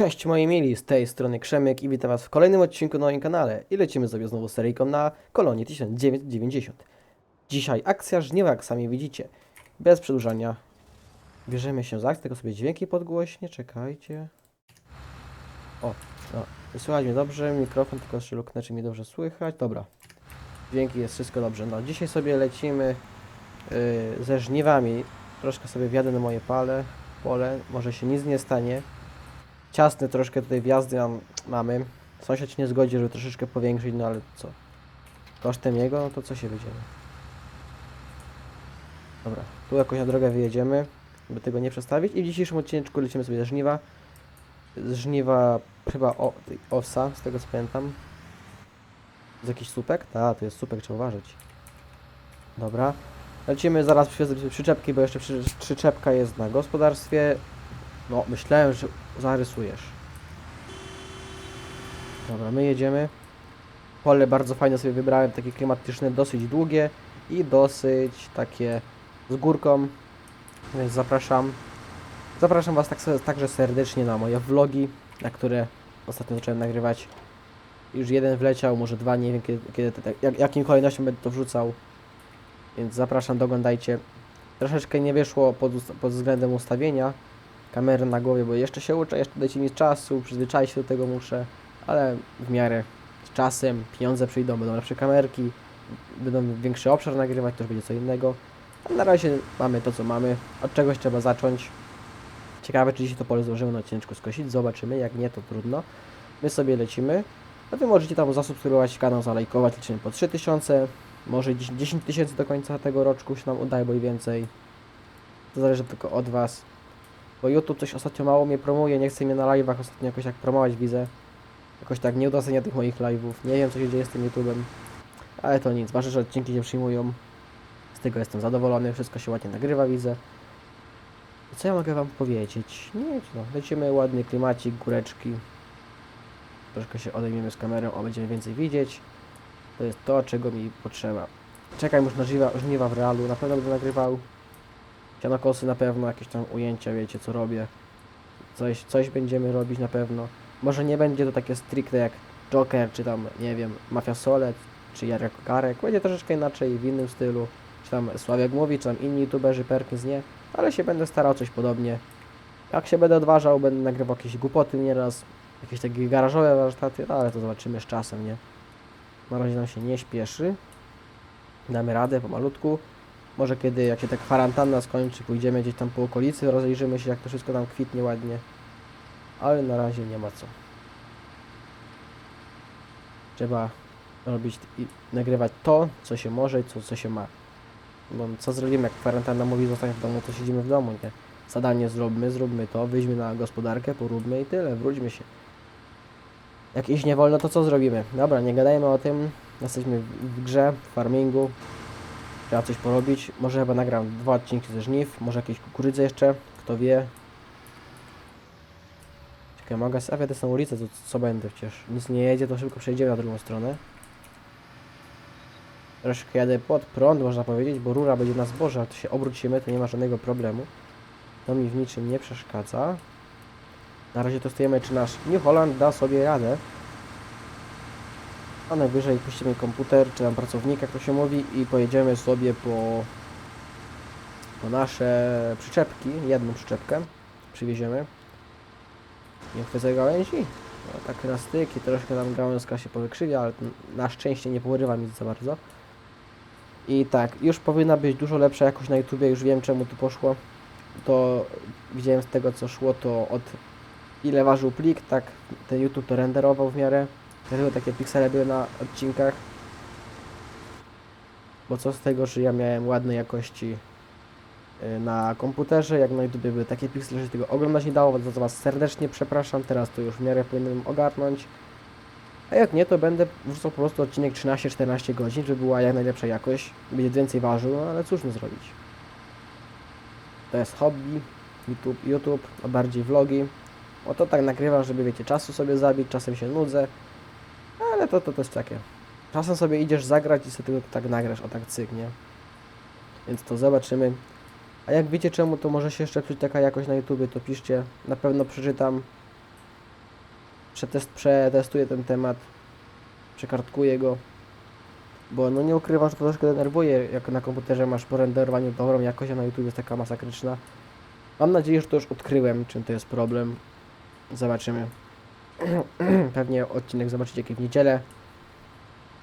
Cześć moi mili, z tej strony Krzemyk i witam was w kolejnym odcinku na moim kanale i lecimy sobie znowu seryjką na Kolonii 1990. Dzisiaj akcja żniwa, jak sami widzicie. Bez przedłużania. Bierzemy się za akcję, tylko sobie dźwięki podgłośnie, czekajcie. O, no, słychać mnie dobrze, mikrofon tylko jeszcze luknę, czy mnie dobrze słychać. Dobra, dźwięki jest wszystko dobrze. No, dzisiaj sobie lecimy yy, ze żniwami. Troszkę sobie wjadę na moje pale, pole, może się nic nie stanie. Ciasne troszkę tutaj wjazdy mam, mamy. Sąsiad się nie zgodzi, żeby troszeczkę powiększyć, no ale co? Kosztem jego, no to co się będziemy? Dobra, tu jakoś na drogę wyjedziemy, by tego nie przestawić. I w dzisiejszym odcinku lecimy sobie ze żniwa. Z żniwa chyba o, owsa, z tego co pamiętam. Z jakiś słupek? Tak, to jest słupek, trzeba uważać. Dobra. Lecimy, zaraz przywiozę przyczepki, bo jeszcze przy, przyczepka jest na gospodarstwie. No, myślałem, że zarysujesz. Dobra, my jedziemy. Pole bardzo fajne sobie wybrałem, takie klimatyczne, dosyć długie i dosyć takie z górką, więc zapraszam. Zapraszam Was tak, także serdecznie na moje vlogi, na które ostatnio zacząłem nagrywać. Już jeden wleciał, może dwa, nie wiem kiedy, kiedy jak, jakim kolejnością będę to wrzucał. Więc zapraszam, doglądajcie. Troszeczkę nie wyszło pod, pod względem ustawienia kamery na głowie, bo jeszcze się uczę, jeszcze dajcie mi czasu, przyzwyczaić się do tego muszę, ale w miarę z czasem pieniądze przyjdą, będą lepsze kamerki, będą większy obszar nagrywać, to już będzie co innego. A na razie mamy to, co mamy, od czegoś trzeba zacząć. Ciekawe, czy dzisiaj to pole zdążymy na odcineczku skosić, zobaczymy, jak nie, to trudno. My sobie lecimy, a Wy możecie tam zasubskrybować kanał, zalajkować, liczymy po 3000, może 10 tysięcy do końca tego roczku się nam udaje, bo i więcej. To zależy tylko od Was. Bo YouTube coś ostatnio mało mnie promuje, nie chce mnie na live'ach ostatnio jakoś tak promować, widzę. Jakoś tak nie udocenia tych moich live'ów. Nie wiem, co się dzieje z tym YouTube'em. Ale to nic, ważne, że odcinki się przyjmują. Z tego jestem zadowolony, wszystko się ładnie nagrywa, widzę. I co ja mogę wam powiedzieć? Nic, no. Lecimy, ładny klimacik, góreczki. Troszkę się odejmiemy z kamerą, a będziemy więcej widzieć. To jest to, czego mi potrzeba. Czekam już na żniwa, żniwa w realu, na pewno będę nagrywał. Sianokosy na pewno, jakieś tam ujęcia, wiecie co robię. Coś, coś będziemy robić na pewno. Może nie będzie to takie stricte jak Joker, czy tam, nie wiem, Mafia Solet, czy Jarek Karek. Będzie troszeczkę inaczej, w innym stylu. Czy tam Sławek mówi, czy tam inni youtuberzy, Perkins nie. Ale się będę starał coś podobnie. Jak się będę odważał, będę nagrywał jakieś głupoty nieraz. Jakieś takie garażowe warsztaty, no ale to zobaczymy z czasem, nie? Na razie nam się nie śpieszy. Damy radę pomalutku. Może kiedy, jak się tak kwarantanna skończy, pójdziemy gdzieś tam po okolicy, rozejrzymy się, jak to wszystko tam kwitnie ładnie. Ale na razie nie ma co. Trzeba robić i nagrywać to, co się może i co, co się ma. Bo co zrobimy, jak kwarantanna mówi zostań w domu, to siedzimy w domu, nie? Zadanie zróbmy, zróbmy to, wyjdźmy na gospodarkę, poróbmy i tyle, wróćmy się. Jak iść nie wolno, to co zrobimy? Dobra, nie gadajmy o tym. Jesteśmy w grze, w farmingu. Trzeba coś porobić. Może chyba nagram dwa odcinki ze żniw, może jakieś kukurydzę jeszcze, kto wie. Czekaj, mogę tę samą ulicę, to co będę przecież. Nic nie jedzie, to szybko przejdziemy na drugą stronę. Troszkę jadę pod prąd, można powiedzieć, bo rura będzie na zboże, a to się obrócimy, to nie ma żadnego problemu. To mi w niczym nie przeszkadza. Na razie testujemy, czy nasz New Holland da sobie radę. A najwyżej puścimy komputer, czy tam pracownika, jak to się mówi, i pojedziemy sobie po, po nasze przyczepki. Jedną przyczepkę przywieziemy. Nie chwycę gałęzi. No, tak na styk i troszkę tam gałązka się powykrzywia, ale na szczęście nie porywa mi za bardzo. I tak, już powinna być dużo lepsza jakość na YouTubie, już wiem czemu tu poszło. To widziałem z tego co szło, to od ile ważył plik, tak ten YouTube to renderował w miarę. Dlatego takie piksele były na odcinkach. Bo co z tego, że ja miałem ładnej jakości y, na komputerze, jak na YouTube były takie piksele, że tego oglądać nie dało, za co Was serdecznie przepraszam, teraz to już w miarę powinienem ogarnąć. A jak nie, to będę wrzucał po prostu odcinek 13-14 godzin, żeby była jak najlepsza jakość, będzie więcej ważył, no ale cóż mu zrobić. To jest hobby, YouTube, YouTube, a bardziej vlogi. O to tak nagrywam, żeby wiecie, czasu sobie zabić, czasem się nudzę, ale to, to też takie. Czasem sobie idziesz zagrać i sobie tak nagrasz, o tak cyk, nie? Więc to zobaczymy. A jak wiecie czemu to może się jeszcze psuć taka jakość na YouTube, to piszcie. Na pewno przeczytam. Przetest, przetestuję ten temat, przekartkuję go, bo no nie ukrywam, że to troszkę denerwuje, jak na komputerze masz po renderowaniu dobrą jakość, a na YouTube jest taka masakryczna. Mam nadzieję, że to już odkryłem, czym to jest problem. Zobaczymy. Pewnie odcinek zobaczycie jak w niedzielę.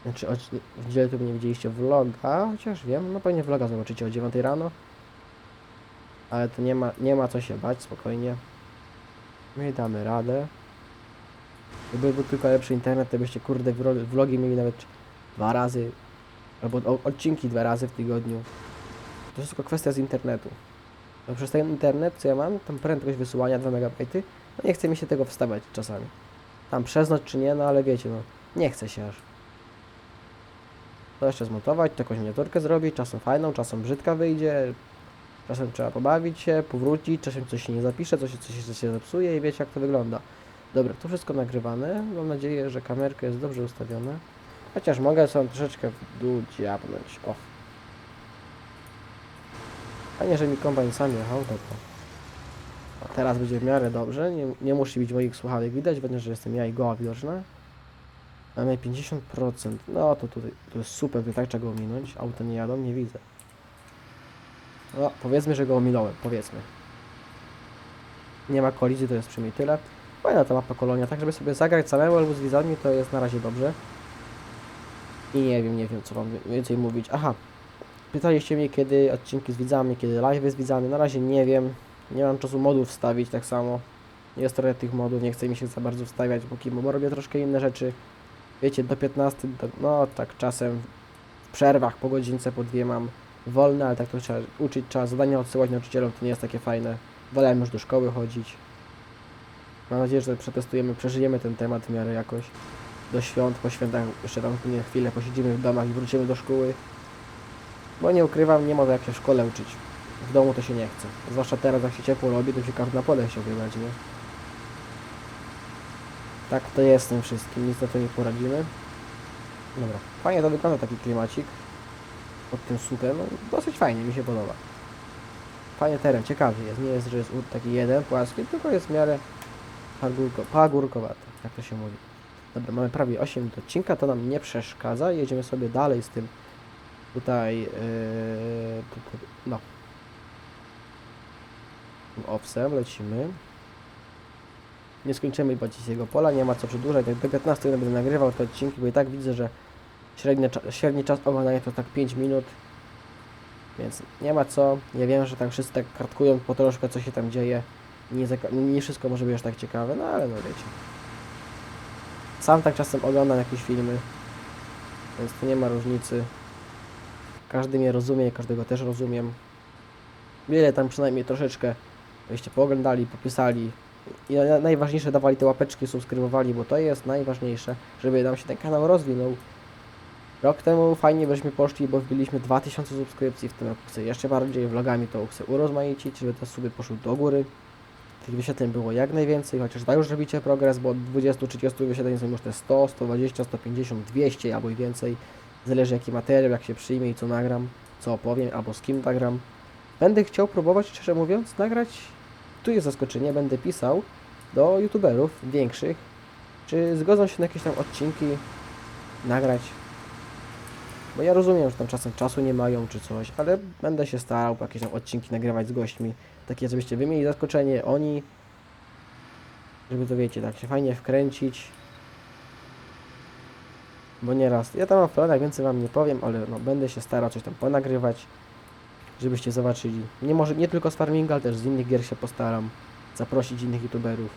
Znaczy w niedzielę to nie widzieliście vloga, chociaż wiem, no pewnie vloga zobaczycie o 9 rano. Ale to nie ma, nie ma co się bać, spokojnie. My damy radę. Gdyby był tylko lepszy internet, to byście kurde vlogi mieli nawet dwa razy, albo odcinki dwa razy w tygodniu. To jest tylko kwestia z internetu. No przez ten internet, co ja mam, tam prędkość wysyłania 2 MB, no nie chce mi się tego wstawiać czasami. Tam przez czy nie, no ale wiecie, no nie chce się aż. To jeszcze zmontować, to jakąś miniaturkę zrobić, czasem fajną, czasem brzydka wyjdzie, czasem trzeba pobawić się, powrócić, czasem coś się nie zapisze, coś, coś się- się zepsuje i wiecie jak to wygląda. Dobra, to wszystko nagrywane, mam nadzieję, że kamerka jest dobrze ustawiona. Chociaż mogę sobie troszeczkę w dół dziabnąć, o. Fajnie, że mi kombajn sam jechał, dobra. Teraz będzie w miarę dobrze, nie, nie musi być moich słuchawek widać, że jestem ja i goła widoczna. Mamy 50%, no to tutaj, to jest super, to tak go ominąć, auta nie jadą, nie widzę. No, powiedzmy, że go ominąłem, powiedzmy. Nie ma kolizji, to jest przynajmniej tyle. Fajna ta mapa kolonia, tak żeby sobie zagrać samemu albo z widzami, to jest na razie dobrze. I nie wiem, nie wiem co wam więcej mówić. Aha, pytaliście mnie kiedy odcinki z widzami, kiedy live z widzami, na razie nie wiem. Nie mam czasu modów wstawić tak samo. Jest trochę tych modów, nie chce mi się za bardzo wstawiać, bo robię troszkę inne rzeczy. Wiecie, do 15, do, no tak czasem w przerwach po godzince, po dwie mam wolne, ale tak to trzeba uczyć, trzeba zadania odsyłać nauczycielom, to nie jest takie fajne. Wolałem już do szkoły chodzić. Mam nadzieję, że przetestujemy, przeżyjemy ten temat w miarę jakoś. Do świąt, po świętach jeszcze tam chwilę posiedzimy w domach i wrócimy do szkoły. Bo nie ukrywam, nie to jak się w szkole uczyć. W domu to się nie chce. Zwłaszcza teraz jak się ciepło robi, to się każdy na pole chciał wybrać, nie? Tak to jest z tym wszystkim, nic na to nie poradzimy. Dobra, fajnie to wygląda taki klimacik. Pod tym słupem, no, dosyć fajnie, mi się podoba. Fajny teren, ciekawy jest, nie jest, że jest taki jeden płaski, tylko jest w miarę pagórko, pagórkowaty, jak to się mówi. Dobra, mamy prawie 8 minut odcinka, to nam nie przeszkadza. Jedziemy sobie dalej z tym tutaj, yy, no. Owsem lecimy. Nie skończymy chyba dzisiejszego pola, nie ma co przedłużać. Jak do 15 będę nagrywał te odcinki, bo i tak widzę, że średni, średni czas oglądania to tak 5 minut. Więc nie ma co. Ja wiem, że tam wszyscy tak kartkują po troszkę, co się tam dzieje. Nie, nie wszystko może być aż tak ciekawe, no ale no wiecie. Sam tak czasem oglądam jakieś filmy, więc to nie ma różnicy. Każdy mnie rozumie, każdego też rozumiem. Wiele tam przynajmniej troszeczkę byście pooglądali, popisali. I na- najważniejsze dawali te łapeczki, subskrybowali, bo to jest najważniejsze, żeby nam się ten kanał rozwinął. Rok temu fajnie byśmy poszli, bo wbiliśmy 2000 subskrypcji w tym roku. Chcę jeszcze bardziej vlogami to chcę urozmaicić, żeby te suby poszły do góry. Tych wyświetleń było jak najwięcej, chociaż tak już robicie progres, bo od 20-30 wyświetleń są już te 100, 120, 150, 200 albo i więcej. Zależy jaki materiał, jak się przyjmie i co nagram, co opowiem, albo z kim nagram. Będę chciał próbować, szczerze mówiąc, nagrać, tu jest zaskoczenie, będę pisał do youtuberów większych, czy zgodzą się na jakieś tam odcinki nagrać. Bo ja rozumiem, że tam czasem czasu nie mają czy coś, ale będę się starał jakieś tam odcinki nagrywać z gośćmi, takie żebyście wy mieli zaskoczenie, oni, żeby to wiecie, tak się fajnie wkręcić. Bo nieraz, ja tam mam w planach, więcej wam nie powiem, ale no, będę się starał coś tam ponagrywać, żebyście zobaczyli. Nie może, nie tylko z farminga, ale też z innych gier się postaram zaprosić innych youtuberów.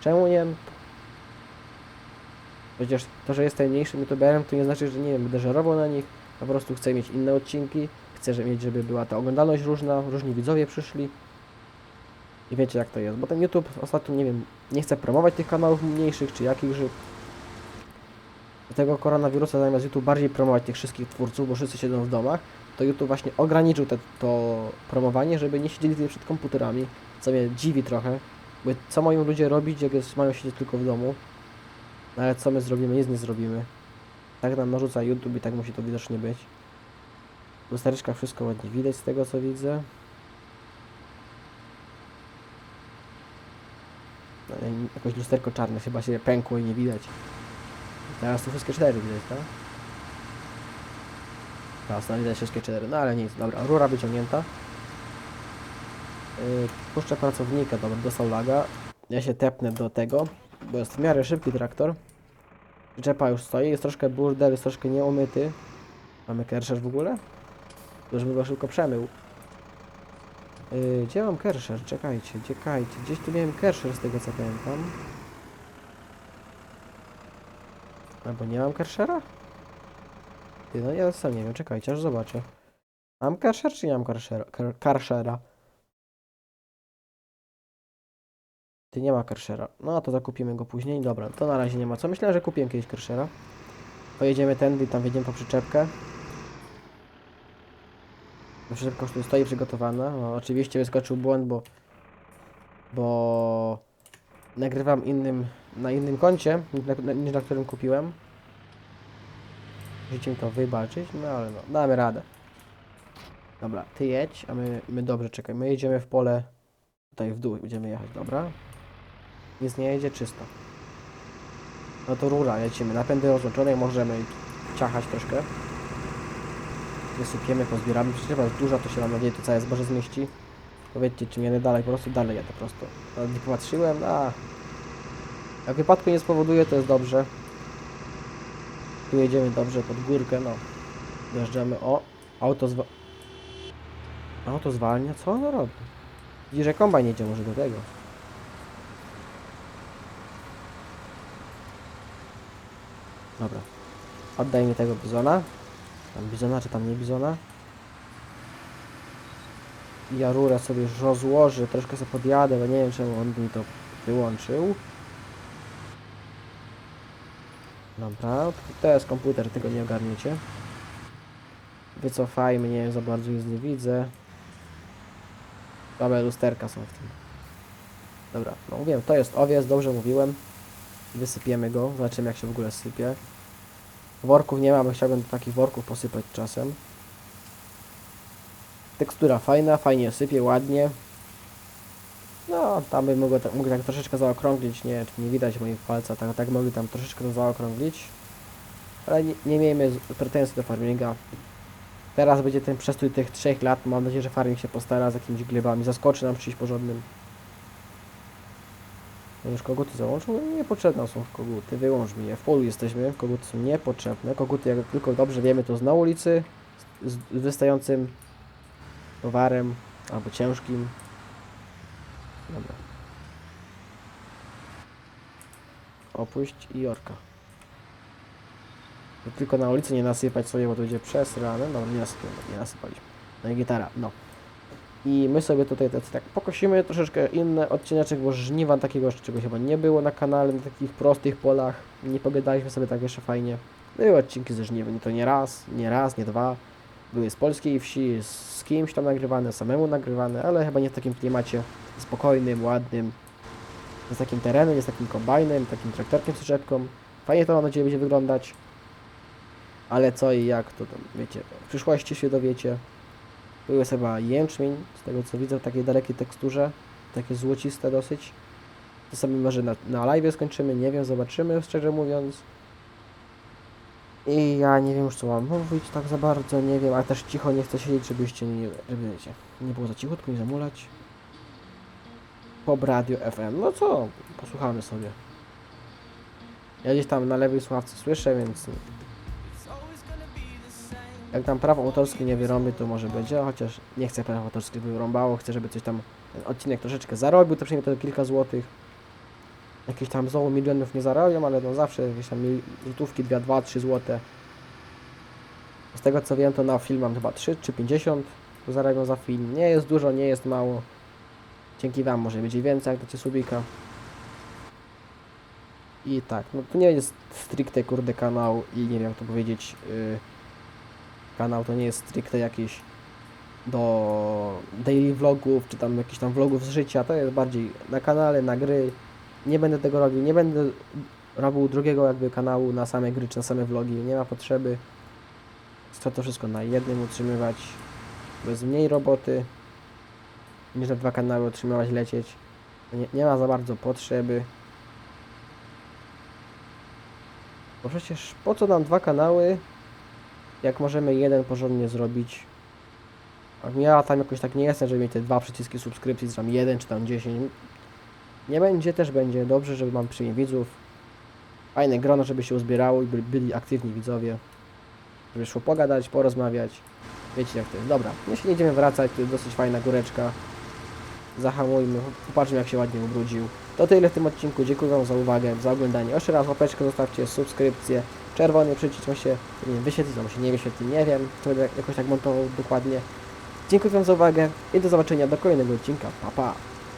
Czemu nie? Przecież to, że jestem mniejszym youtuberem, to nie znaczy, że nie wiem, będę żerował na nich. Po prostu chcę mieć inne odcinki. Chcę że mieć, żeby była ta oglądalność różna, różni widzowie przyszli. I wiecie jak to jest, bo ten YouTube ostatnio, nie wiem, nie chce promować tych kanałów mniejszych, czy jakich, że tego koronawirusa zamiast YouTube bardziej promować tych wszystkich twórców, bo wszyscy siedzą w domach, to YouTube właśnie ograniczył te, to promowanie, żeby nie siedzieli tutaj przed komputerami, co mnie dziwi trochę, bo co mają ludzie robić, jak jest, mają siedzieć tylko w domu, no ale co my zrobimy? Nic nie zrobimy. Tak nam narzuca YouTube i tak musi to widocznie być. W lustereczkach wszystko ładnie widać z tego co widzę. No Jakoś lusterko czarne chyba się pękło i nie widać. Teraz tu wszystkie cztery widać, tak? Tam widać wszystkie cztery, no ale nic, dobra, rura wyciągnięta. Yy, puszczę pracownika, dobra, dostał laga. Ja się tepnę do tego, bo jest w miarę szybki traktor. Przyczepa już stoi, jest troszkę burdel, jest troszkę nieumyty. Mamy kerszer w ogóle? To żeby go szybko przemył. Yy, gdzie mam kerszer? Czekajcie, czekajcie. Gdzieś tu miałem kerszer z tego co pamiętam. Albo nie mam kershera? No ja sam nie wiem, czekajcie, aż zobaczę. Mam kersher czy nie mam Kershera. Ty nie ma kershera. No to zakupimy go później. Dobra, to na razie nie ma co. Myślałem, że kupiłem kiedyś kershera. Pojedziemy tędy, tam wjedziemy po przyczepkę. Przyczepka już tu stoi przygotowana. No, oczywiście wyskoczył błąd, bo... Bo... Nagrywam innym, na innym koncie, niż na, niż na którym kupiłem. Musicie mi to wybaczyć, no ale no, damy radę. Dobra, ty jedź, a my, my dobrze, czekaj, my jedziemy w pole, tutaj w dół będziemy jechać, dobra? Nic nie jedzie, czysto. No to rura, lecimy, napędy rozłączone, możemy ciachać troszkę. Wysypiemy, pozbieramy, przecież jest duża, to się mam nadzieję to całe zboże zmieści. Powiedzcie, czy mnie dalej, po prostu dalej jadę prosto. Nawet nie popatrzyłem, a... Jak wypadku nie spowoduje, to jest dobrze. Tu jedziemy dobrze pod górkę, no. Dojeżdżamy, o, auto zwa... Auto zwalnia? Co ono robi? Widzi, że kombajn jedzie może do tego. Dobra. Oddaj mi tego bizona. Tam bizona, czy tam nie bizona. Ja rurę sobie rozłożę, troszkę sobie podjadę, bo nie wiem czemu on mi to wyłączył. Dobra, to jest komputer, tego nie ogarniecie. Wycofajmy, nie wiem, za bardzo już nie widzę. Dobra, lusterka są w tym. Dobra, no mówiłem, to jest owiec, dobrze mówiłem. Wysypiemy go, zobaczymy jak się w ogóle sypie. Worków nie mam, chciałbym takich worków posypać czasem. Tekstura fajna, fajnie sypie, ładnie. No, tam bym mógł, mógł tak troszeczkę zaokrąglić, nie nie widać moich palca, tak, tak mogli tam troszeczkę to zaokrąglić. Ale nie, nie miejmy pretensji do farminga. Teraz będzie ten przestój tych trzech lat, mam nadzieję, że farming się postara z jakimiś glebami, zaskoczy nam czymś porządnym. No już koguty załączył? Niepotrzebne są koguty, wyłącz mi je. W polu jesteśmy, koguty są niepotrzebne. Koguty, jak tylko dobrze wiemy, to z na ulicy, z wystającym towarem, albo ciężkim. Dobra. Opuść i orka. Tylko na ulicy nie nasypać sobie, bo to będzie przesrane. No nie nasypamy, nie nasypaliśmy. No i gitara, no. I my sobie tutaj tak, tak pokosimy troszeczkę inny odcineczek, bo żniwa takiego czegoś chyba nie było na kanale, na takich prostych polach. Nie pogadaliśmy sobie tak jeszcze fajnie. Były odcinki ze żniwy, to nie raz, nie raz, nie dwa. Były z polskiej wsi, z kimś tam nagrywane, samemu nagrywane, ale chyba nie w takim klimacie spokojnym, ładnym. Z takim terenem, nie z takim kombajnem, takim traktorkiem z przyczepką. Fajnie to mam nadzieję będzie wyglądać. Ale co i jak, to tam, wiecie, w przyszłości się dowiecie. Były chyba jęczmień, z tego co widzę, w takiej dalekiej teksturze, takie złociste dosyć. To sobie może na, na live skończymy, nie wiem, zobaczymy, szczerze mówiąc. I ja nie wiem już co mam mówić tak za bardzo, nie wiem, ale też cicho nie chcę siedzieć, żebyście nie, żeby wiecie, nie było za cichutko, nie zamulać. Pop Radio FM, no co, posłuchamy sobie. Ja gdzieś tam na lewej słuchawce słyszę, więc jak tam prawo autorskie nie wyrąbię, to może będzie, chociaż nie chcę praw autorskich wyrąbało, chcę, żeby coś tam, ten odcinek troszeczkę zarobił, to przynajmniej to kilka złotych. Jakieś tam znowu milionów nie zarabiam, ale no zawsze jakieś tam złotówki, 2, 2, 3 złote. Z tego co wiem, to na film mam chyba 3 czy 50 zarabiam za film. Nie jest dużo, nie jest mało. Dzięki Wam może będzie więcej, jak dacie subika. I tak, no to nie jest stricte kurde kanał i nie wiem jak to powiedzieć. Yy, kanał to nie jest stricte jakiś do daily vlogów, czy tam jakichś tam vlogów z życia. To jest bardziej na kanale, na gry nie będę tego robił, nie będę robił drugiego jakby kanału na same gry czy na same vlogi, nie ma potrzeby. Chcę to wszystko na jednym utrzymywać, bez mniej roboty, niż na dwa kanały utrzymywać, lecieć. Nie, nie ma za bardzo potrzeby. Bo przecież po co nam dwa kanały, jak możemy jeden porządnie zrobić. A ja tam jakoś tak nie jestem, żeby mieć te dwa przyciski subskrypcji, czy tam jeden, czy tam dziesięć. Nie będzie, też będzie dobrze, żeby mam przyjemnie widzów. Fajne grono, żeby się uzbierało i by, byli aktywni widzowie. Żeby szło pogadać, porozmawiać. Wiecie jak to jest. Dobra, jeśli idziemy wracać, to jest dosyć fajna góreczka. Zahamujmy, popatrzmy jak się ładnie ubrudził. To tyle w tym odcinku. Dziękuję Wam za uwagę, za oglądanie. Jeszcze raz łapeczkę zostawcie, subskrypcję. Czerwony przycisk ma się wyświetlić, albo się nie wyświetli, nie wiem. To będę jakoś tak montował dokładnie. Dziękuję Wam za uwagę i do zobaczenia do kolejnego odcinka. Pa, pa!